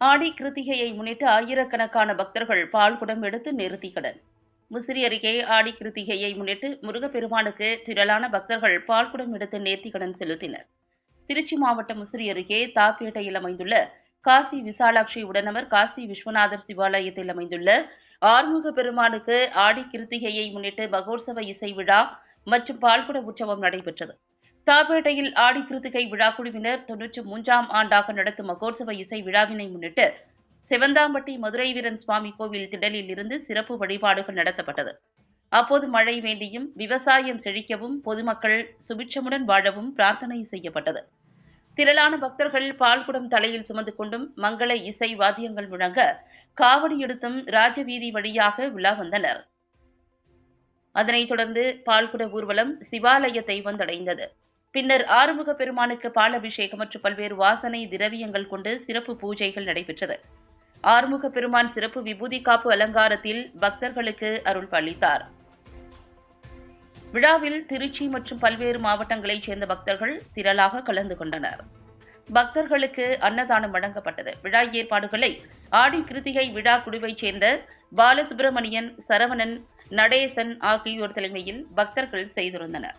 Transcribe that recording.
ஆடி கிருத்திகையை முன்னிட்டு ஆயிரக்கணக்கான பக்தர்கள் பால்குடம் எடுத்து நிறுத்திக்கடன். முசிறி அருகே ஆடி கிருத்திகையை முன்னிட்டு முருகப்பெருமானுக்கு திரளான பக்தர்கள் பால்குடம் எடுத்து நேர்த்திக்கடன் செலுத்தினர். திருச்சி மாவட்டம் முசிறி அருகே தாப்பேட்டையில் அமைந்துள்ள காசி விசாலாட்சி உடனவர் காசி விஸ்வநாதர் சிவாலயத்தில் அமைந்துள்ள ஆறுமுக பெருமானுக்கு ஆடி கிருத்திகையை முன்னிட்டு மகோற்சவ இசை விழா மற்றும் பால்குட உற்சவம் நடைபெற்றது. தாப்பேட்டையில் ஆடி கிருத்திகை விழாக்குழுவினர் தொன்னூற்றி மூன்றாம் ஆண்டாக நடத்தும் மகோற்சவ இசை விழாவினை முன்னிட்டு சிவந்தாம்பட்டி மதுரை வீரன் சுவாமி கோவில் திடலில் இருந்து சிறப்பு வழிபாடுகள் நடத்தப்பட்டது. அப்போது மழை வேண்டியும் விவசாயம் செழிக்கவும் பொதுமக்கள் சுபிட்சமுடன் வாழவும் பிரார்த்தனை செய்யப்பட்டது. திரளான பக்தர்கள் பால்குடம் தலையில் சுமந்து கொண்டும் மங்கள இசை வாத்தியங்கள் முழங்க காவடி எடுத்தும் ராஜவீதி வழியாக விழா வந்தனர். அதனைத் தொடர்ந்து பால்குட ஊர்வலம் சிவாலயத்தை வந்தடைந்தது பின்னர் ஆறுமுக பெருமானுக்கு பாலபிஷேகம் மற்றும் பல்வேறு வாசனை திரவியங்கள் கொண்டு சிறப்பு பூஜைகள் நடைபெற்றது. ஆறுமுக பெருமான் சிறப்பு விபூதி காப்பு அலங்காரத்தில் பக்தர்களுக்கு அருள் அளித்தார் விழாவில் திருச்சி மற்றும் பல்வேறு மாவட்டங்களைச் சேர்ந்த பக்தர்கள் திரளாக கலந்து கொண்டனர். பக்தர்களுக்கு அன்னதானம் வழங்கப்பட்டது. விழா ஏற்பாடுகளை ஆடி கிருத்திகை விழா குழுவைச் சேர்ந்த பாலசுப்பிரமணியன் சரவணன் நடேசன் ஆகியோர் தலைமையில் பக்தர்கள் செய்திருந்தனர்.